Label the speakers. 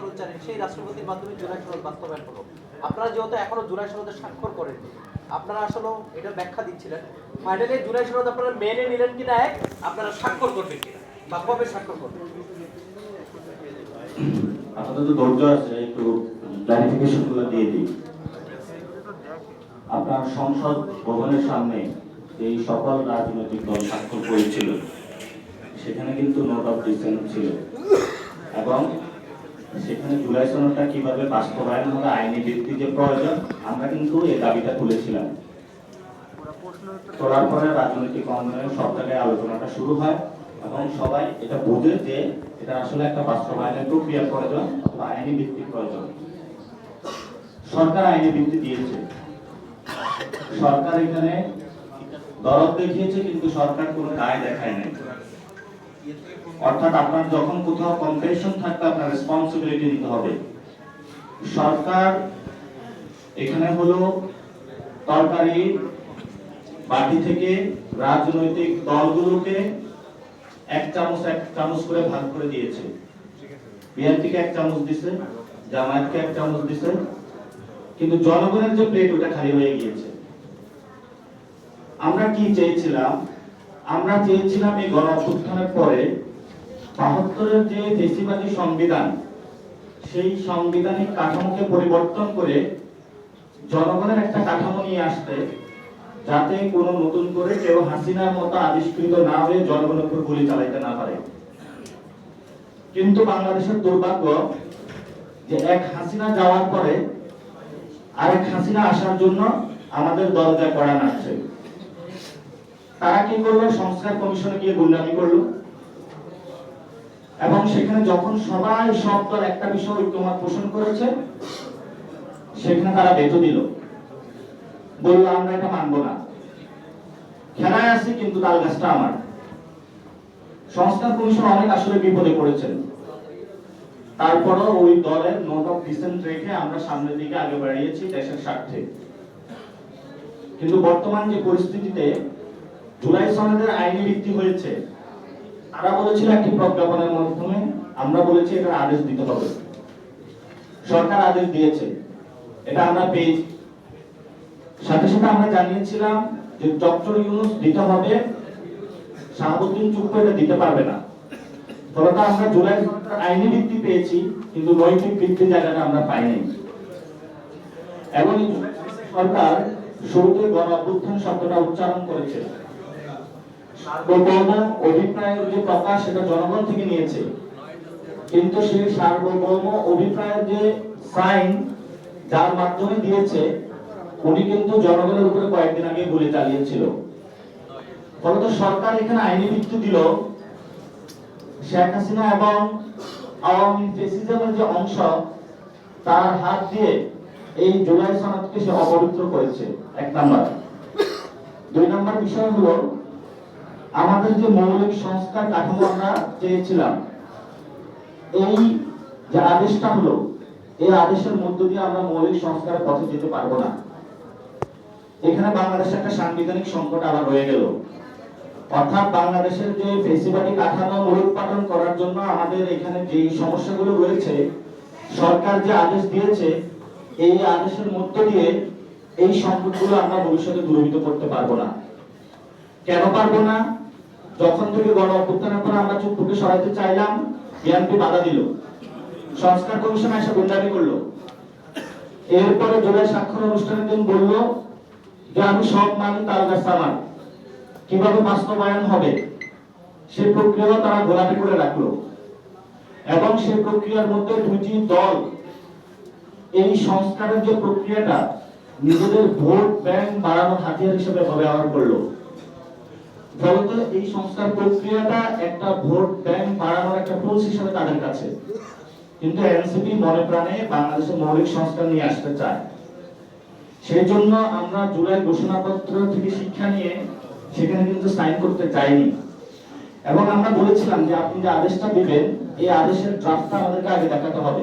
Speaker 1: সনদ জানেন, সেই রাষ্ট্রপতির মাধ্যমে জুলাই সনদ বাস্তবায়ন হলো। আপনারা যেহেতু এখনও জুলাই সনদে স্বাক্ষর করেননি, আপনারা আসলে এটা ব্যাখ্যা দিচ্ছিলেন। ফাইনালি জুলাই সনদ আপনারা মেনে নিলেন কিনা, এক, আপনারা স্বাক্ষর করবেন কিনা, বা কবে স্বাক্ষর করবেন?
Speaker 2: আপনার সংসদ ভবনের সামনে এই সকল রাজনৈতিক দল স্বাক্ষর করেছিল, সেখানে কিন্তু নোট অফ ডিসেন্ট ছিল। এবং সেখানে জুলাই সনদটা কীভাবে বাস্তবায়ন হবে, আইনি ভিত্তি যে প্রয়োজন, আমরা কিন্তু এই দাবিটা তুলেছিলাম। তোলার পরে রাজনৈতিক অঙ্গনে সব জায়গায় আলোচনাটা শুরু হয় এবং সবাই এটা বোঝে যে এটা আসলে একটা বাস্তবায়নের প্রক্রিয়া প্রয়োজন বা আইনি ভিত্তিক প্রয়োজন। সরকার আইনি ভিত্তি দিয়েছে। সরকার এখানে দরদ দেখিয়েছে, কিন্তু সরকার কোনো দায় দেখায় নাই অর্থাৎ আপনার যখন কোথাও কম্পিটিশন থাকবে, আপনার রেসপন্সিবিলিটি নিতে হবে। সরকার এখানে হলো তরকারি বাটি থেকে রাজনৈতিক দলগুলোকে এক চামচ এক চামচ করে ভাগ করে দিয়েছে। বিএনপিকে এক চামচ দিছে জামায়াতকে এক চামচ দিছে, কিন্তু জনগণের যে প্লেট ওটা খালি হয়ে গিয়েছে। আমরা কি চেয়েছিলাম? আমরা চেয়েছিলাম এই গণ অভ্যুত্থানের পরে বাহাত্তরের যে দেশিবাদী সংবিধান, সেই সাংবিধানিক কাঠামোকে পরিবর্তন করে জনগণের একটা কাঠামো নিয়ে আসতে, যাতে কোনো নতুন করে কেউ হাসিনার মতো আবিষ্কৃত না হয়ে জনগণের উপর গুলি চালাইতে না পারে। কিন্তু বাংলাদেশের দুর্ভাগ্য যে এক হাসিনা যাওয়ার পরে আরেক হাসিনা আসার জন্য আমাদের দরজায় কড়া নাড়ছে। তারা কি করল? সংস্কার কমিশনে গিয়ে গুন্ডামি করল। এবং সেখানে যখন সবাই সব দল একটা বিষয় ঐক্যমত পোষণ করেছে, সেখানে তারা বেতো দিল। বলল, আমরা এটা মানবো না। খেলায় আছি, কিন্তু তাল গাছটা আমার। সংস্কার কমিশন অনেক আসলে বিপদে পড়েছেন। তারপরও ওই দলের নোট অফ ডিসেন্ট রেখে আমরা সামনের দিকে আগে বাড়িয়েছি দেশের স্বার্থে। কিন্তু বর্তমান যে পরিস্থিতিতে জুলাই সনদের আইনি ভিত্তি হয়েছে। তারা বলেছিল একটি প্রজ্ঞাপনের মাধ্যমে আমরা বলেছি এটার আদেশ দিতে হবে। সরকার আদেশ দিয়েছে। এটা আমরা পেয়েছি। সাথে সাথে আমরা জানিয়েছিলাম যে ডক্টর ইউনুস দিতে হবে, শাহাবুদ্দিন চুপ্পু এটা দিতে পারবে না। ফলত আমরা জুলাই আইনি ভিত্তি পেয়েছি, কিন্তু নৈতিক ভিত্তি জায়গাটা আমরা পাইনি। এবং সরকার শুরুতে গণ অভ্যুত্থান শব্দটা উচ্চারণ করেছে। সার্বভৌম অভিপ্রায়ের যে প্রকাশ সেটা জনগণ থেকে নিয়েছে। কিন্তু সেই সার্বভৌম অভিপ্রায়ের যে সাইন যার মাধ্যমে দিয়েছে, উনি কিন্তু জনগণের উপরে কয়েকদিন আগে গুলি চালিয়েছিল। ফলত সরকার এখানে আইনি ভিত্তি দিল। শেখ হাসিনা এবং আওয়ামী ফেসিজমের যে অংশ, তার হাত দিয়ে এই জুলাই সনদকে সে অপবিত্র করেছে। এক নাম্বার। দুই নাম্বার বিষয় হলো আমাদের যে মৌলিক সংস্কার কাঠামো আমরা চেয়েছিলাম। এই যে আদেশটা হলো, এই আদেশের মধ্য দিয়ে আমরা মৌলিক সংস্কারের পথে যেতে পারব না। এখানে বাংলাদেশে একটা সাংবিধানিক সংকট আবার রয়ে গেল। অর্থাৎ বাংলাদেশের যে ফেসিবাদী কাঠামো মূলোৎপাটন করার জন্য আমাদের এখানে যে সমস্যাগুলো রয়েছে, সরকার যে আদেশ দিয়েছে, এই আদেশের মধ্য দিয়ে এই সংকটগুলো আমরা ভবিষ্যতে দূরীভূত করতে পারব না। কেন পারব না? যখন থেকে গণ অভ্যুত্থানের পর আমরা চুপ্পুকে সরাইতে চাইলাম, বিএনপি বাধা দিল। সংস্কার কমিশন এসে গুন্ডামি করল। এরপরে জুলাই স্বাক্ষর অনুষ্ঠানের দিন বলল যে, আমি সব মানি তার কাছে আমার। কীভাবে বাস্তবায়ন হবে? সেই প্রক্রিয়া তারা গোলাপি করে রাখল। এবং সেই প্রক্রিয়ার মধ্যে দুটি দল, এই সংস্কারের যে প্রক্রিয়াটা, নিজেদের ভোট ব্যাংক বাড়ানোর হাতিয়ার হিসেবে ব্যবহার করল। ফলত এই সংস্কার প্রক্রিয়াটা একটা ভোট ব্যাংক বাড়ানোর একটা টুলস হিসেবে তাদের কাছে। কিন্তু এনসিপি মনে প্রাণে বাংলাদেশের মৌলিক সংস্কার নিয়ে আসতে চায়। সেই জন্য আমরা জুলাই ঘোষণাপত্র থেকে শিক্ষা নিয়ে সেখানে কিন্তু সাইন করতে চাইনি। এবং আমরা বলেছিলাম যে আপনি যে আদেশটা দিবেন, এই আদেশের ড্রাফটটা আমাদেরকে আগে দেখাতে হবে।